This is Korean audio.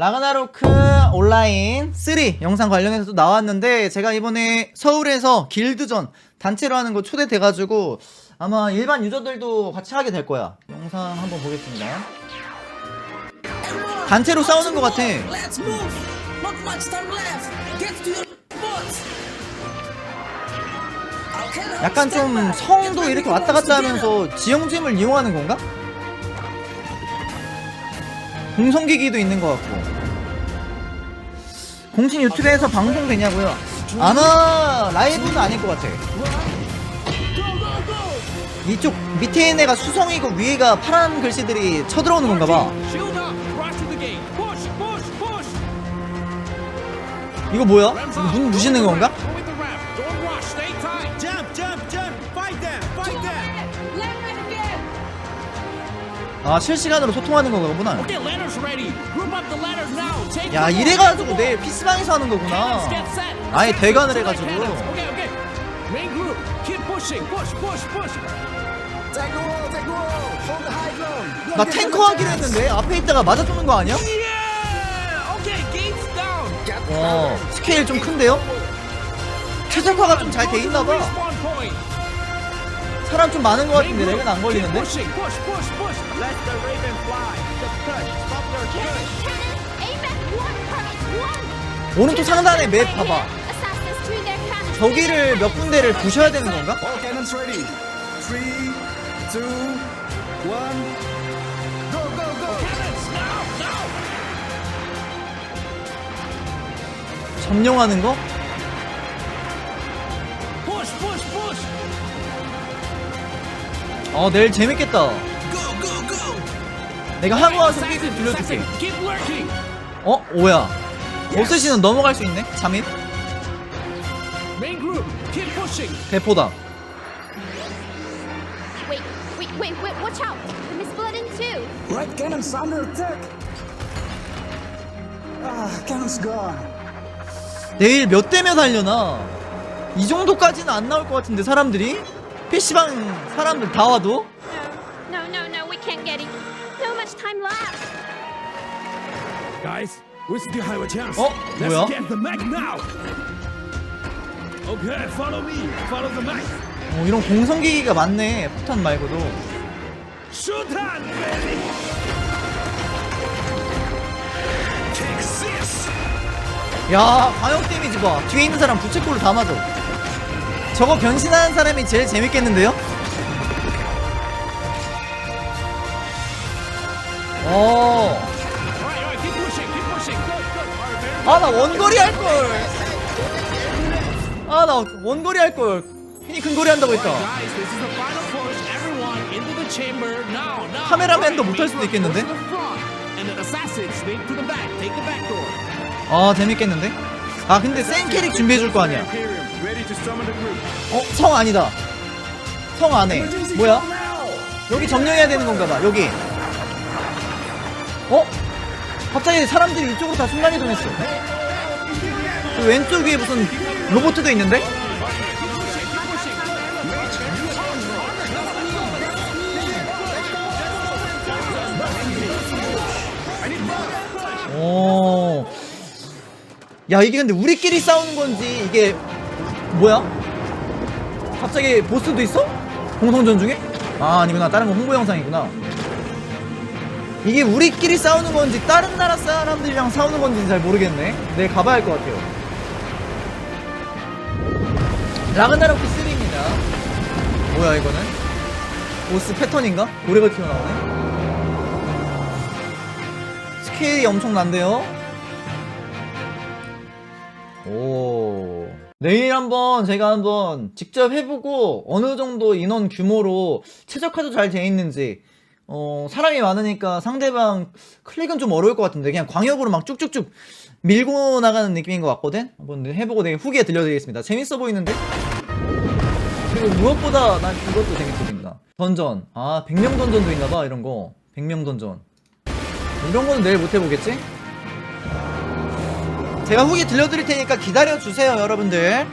라그나로크 온라인 3 영상 관련해서도 나왔는데 제가 이번에 서울에서 길드전 단체로 하는 거 초대돼가지고 아마 일반 유저들도 같이 하게 될 거야. 영상 한번 보겠습니다. 단체로 싸우는 것 같아. 약간 좀 성도 이렇게 왔다 갔다 하면서 지형잼을 이용하는 건가? 공성기기도 있는 것 같고 공식 유튜브에서 방송되냐고요? 아마 라이브는 아닐 것 같아 이쪽 밑에 있는 애가 수성이고 위에가 파란 글씨들이 쳐들어오는 건가 봐! 이거 뭐야? 이거 문 무시는 건가? 아 실시간으로 소통하는 거구나 야. 이래가지고 내일 피스방에서 하는 거구나! 아예 대관을 해가지고! 나 탱커 하기로 했는데 앞에 있다가 맞아 죽는 거 아니야? 와 스케일 좀 큰데요? 최적화가 좀 잘 돼 있나봐. 사람 좀 많은 거 Main 같은데 렉은 안 걸리는데? pushing! Push! Push! Push! Let the raven fly! The touch! Stop their killing! 오른쪽 상단에 맵 봐봐 저기를 몇 군데를 부셔야 되는 건가? All cannons ready! Three, two, one... Go, go, go! Cannons, now! Now! 점령하는 거? 어 내일 재밌겠다 Go! Go! Go! 내가 하고 와서 Keep lurking! 어? 오야 보스시는 넘어갈 수 있네? 잠입? Main group, keep pushing! 대포다 Wait, wait, wait, wait, watch out! The Miss Bloodin too! Right cannons under attack! Ah, cannons gone! 내일 몇 대면 하려나? 이 정도까지는 안 나올 것 같은데 사람들이? PC방 사람들 다 와도? No, no, no, we can't get it. No much time left. Guys, we still have a chance. 어? Let's 뭐야? get the mag now! Okay, follow me. Follow the mag. 어, 이런 공성기기가 많네 폭탄 말고도 Shoot on, baby! Take this! 야 광역 데미지 봐 뒤에 있는 사람 부채꼴로 다 맞아 저거 변신하는 사람이 제일 재밌겠는데요? 어. 아 나 원거리 할걸 아 나 원거리 할걸 괜히 근거리 한다고 했다. 카메라맨도 못할 수도 있겠는데? 아 재밌겠는데? 아 근데 센 캐릭 준비해줄 거 아니야 어? 성 아니다 성 안에 뭐야? 여기 점령해야 되는 건가 봐 여기 어? 갑자기 사람들이 이쪽으로 다 순간 이동했어 그 왼쪽 위에 무슨 로봇도 있는데? 오. 야 이게 근데 우리끼리 싸우는 건지 이게 뭐야? 갑자기 보스도 있어? 공성전 중에? 아 아니구나 다른 거 홍보 영상이구나 이게 우리끼리 싸우는 건지 다른 나라 사람들이랑 싸우는 건지 잘 모르겠네 내일 가봐야 할 것 같아요 라그나로크 3입니다 뭐야 이거는? 보스 패턴인가? 고래가 튀어나오네 스케일이 엄청난데요? 오. 내일 한번 제가 한번 직접 해보고 어느 정도 인원 규모로 최적화도 잘 돼 있는지 어, 사람이 많으니까 상대방 클릭은 좀 어려울 것 같은데 그냥 광역으로 막 쭉쭉쭉 밀고 나가는 느낌인 것 같거든? 한번 해보고 내일 후기에 들려드리겠습니다. 재밌어 보이는데? 그리고 무엇보다 난 이것도 재밌어 보인다. 던전. 아, 100명 던전도 있나봐, 이런 거. 100명 던전. 이런 거는 내일 못 해보겠지? 제가 후기 들려드릴 테니까 기다려주세요, 여러분들.